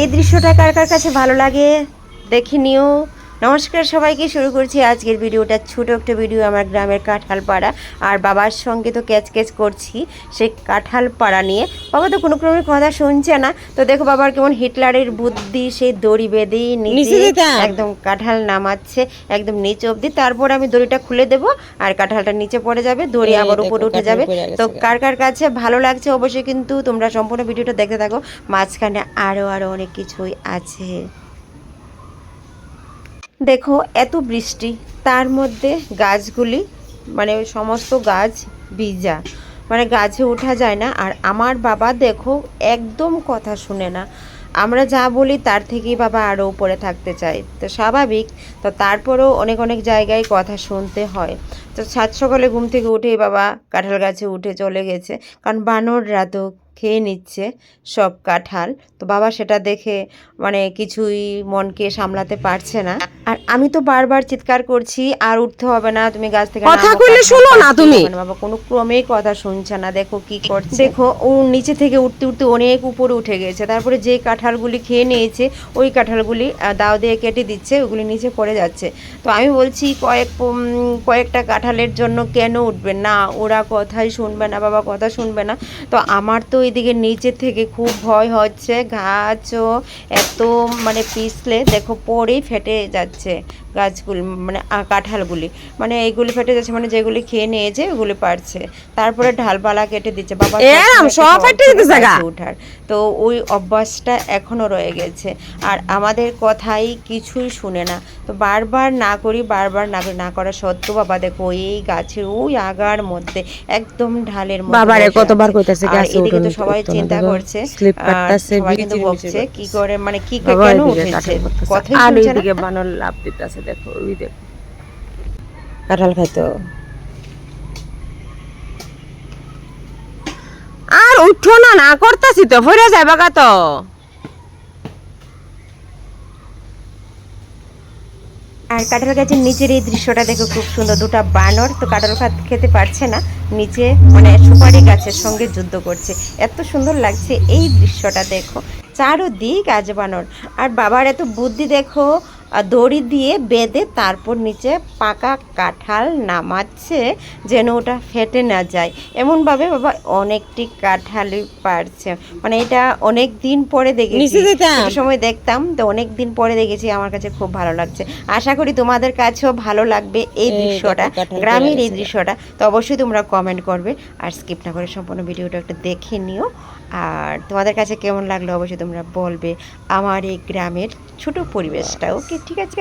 এই দৃশ্যটা কার কার কাছে ভালো লাগে? দেখে নিও। নমস্কার সবাইকে শুরু করছি আজকের ভিডিওটা। ছোট একটা ভিডিও আমার গ্রামের কাঁঠাল পাড়া আর বাবার সঙ্গে তো ক্যাচ ক্যাচ করছি সেই কাঁঠাল পাড়া নিয়ে। বাবা তো কোনো ক্রমে কথা শুনছে না। তো দেখো বাবার কেমন হিটলারের বুদ্ধি সেই দড়ি বেঁধেই নিচে নিচে একদম কাঁঠাল নামাচ্ছে একদম নিচে অবধি। তারপর আমি দড়িটা খুলে দেব আর কাঁঠালটা নিচে পড়ে যাবে দড়ি আবার উপরে উঠে যাবে। তো কার কার কাছে ভালো লাগছে অবশ্যই কিন্তু তোমরা সম্পূর্ণ ভিডিওটা দেখতে থাকো। মাঝখানে আরও আরও অনেক কিছুই আছে। দেখো, এত বৃষ্টি। তার মধ্যে গাছগুলি মানে ওই সমস্ত গাছ ভিজা। মানে গাছে ওঠা যায় না। আর আমার বাবা দেখো, একদম কথা শুনে না। আমরা যা বলি, তার থেকেই বাবা আরও উপরে থাকতে চাই তো স্বাভাবিক। তো তারপরেও অনেক অনেক জায়গায় কথা শুনতে হয়। তো সাত সকালে ঘুম থেকে উঠেই বাবা কাঁঠাল গাছে উঠে চলে গেছে। কারণ বানররা তো খেয়ে নিচ্ছে সব কাঁঠাল। তো বাবা সেটা দেখে মানে কিছুই মনকে সামলাতে পারছে না। আর আমি তো বারবার চিৎকার করছি আর উঠতে হবে না তুমি গাছ থেকে কথা কইলে শোনো না তুমি। বাবা কোনো ক্রমেই কথা শুনছে না দেখো কি করছে। দেখো ও নিচে থেকে উঠতে উঠতে অনেক উপরে উঠে গেছে। তারপরে যে কাঁঠালগুলি খেয়ে নিয়েছে ওই কাঁঠালগুলি দাও দিয়ে কেটে দিচ্ছে ওগুলি নিচে পড়ে যাচ্ছে। তো আমি বলছি কয়েক কয়েকটা কাঁঠালের জন্য কেন উঠবে না? ওরা কথাই শুনবে না বাবা কথা শুনবে না। তো আমার তো এদিকে নিচে থেকে খুব ভয় হচ্ছে গাছও এত মানে পিছলে দেখো পরেই ফেটে যাচ্ছে। okay গাছগুলি মানে কাঁঠালগুলি। মানে এইগুলি ফেটে যাচ্ছে মানে যেগুলি খেয়ে নিয়েছে ওগুলি পারছে। তারপরে ঢালপালা কেটে দিচ্ছে। বাবা সব ফেটে তো ওই অভ্যাসটা এখনও রয়ে গেছে। আর আমাদের কথাই কিছুই শুনে না। তো বারবার না করি বারবার না করি না করা সত্ত্বেও বাবা দেখো এই গাছের ওই আগার মধ্যে একদম ঢালের মধ্যে বাবারে কতবার। কইতাছে এদিকে তো সবাই চিন্তা করছে সবাই কিন্তু মিচির কি করে মানে কি কেন উঠেছে কথাই শুনছে না। বানর লাভ দিতেছে। দেখো ওই দেখো কাঁঠাল খাইতো আর উঠো না না করতাছি তো ফিরে যাইবা গা তো। আর কাঁঠাল গাছের নিচের এই দৃশ্যটা দেখো খুব সুন্দর দুটো বানর তো কাঁঠাল খাত- খেতে পারছে না। নিচে মানে সুপারি গাছের সঙ্গে যুদ্ধ করছে। এত সুন্দর লাগছে এই দৃশ্যটা দেখো। চারোদিক আজ বানর আর বাবার এত বুদ্ধি দেখো দড়ি দিয়ে বেঁধে তারপর নিচে পাকা কাঁঠাল নামাচ্ছে যেন ওটা ফেটে না যায়। এমনভাবে বাবা অনেকটি কাঁঠালই পারছে। মানে এটা অনেক দিন পরে দেখেছি। সময় দেখতাম তো অনেক দিন পরে দেখেছি আমার কাছে খুব ভালো লাগছে। আশা করি তোমাদের কাছেও ভালো লাগবে এই দৃশ্যটা গ্রামের এই দৃশ্যটা। তো অবশ্যই তোমরা কমেন্ট করবে আর স্কিপ না করে সম্পূর্ণ ভিডিওটা একটু দেখে নিও। আর তোমাদের কাছে কেমন লাগল অবশ্যই তোমরা বলবে। আমার এই গ্রামের ছোট ঠিক আছে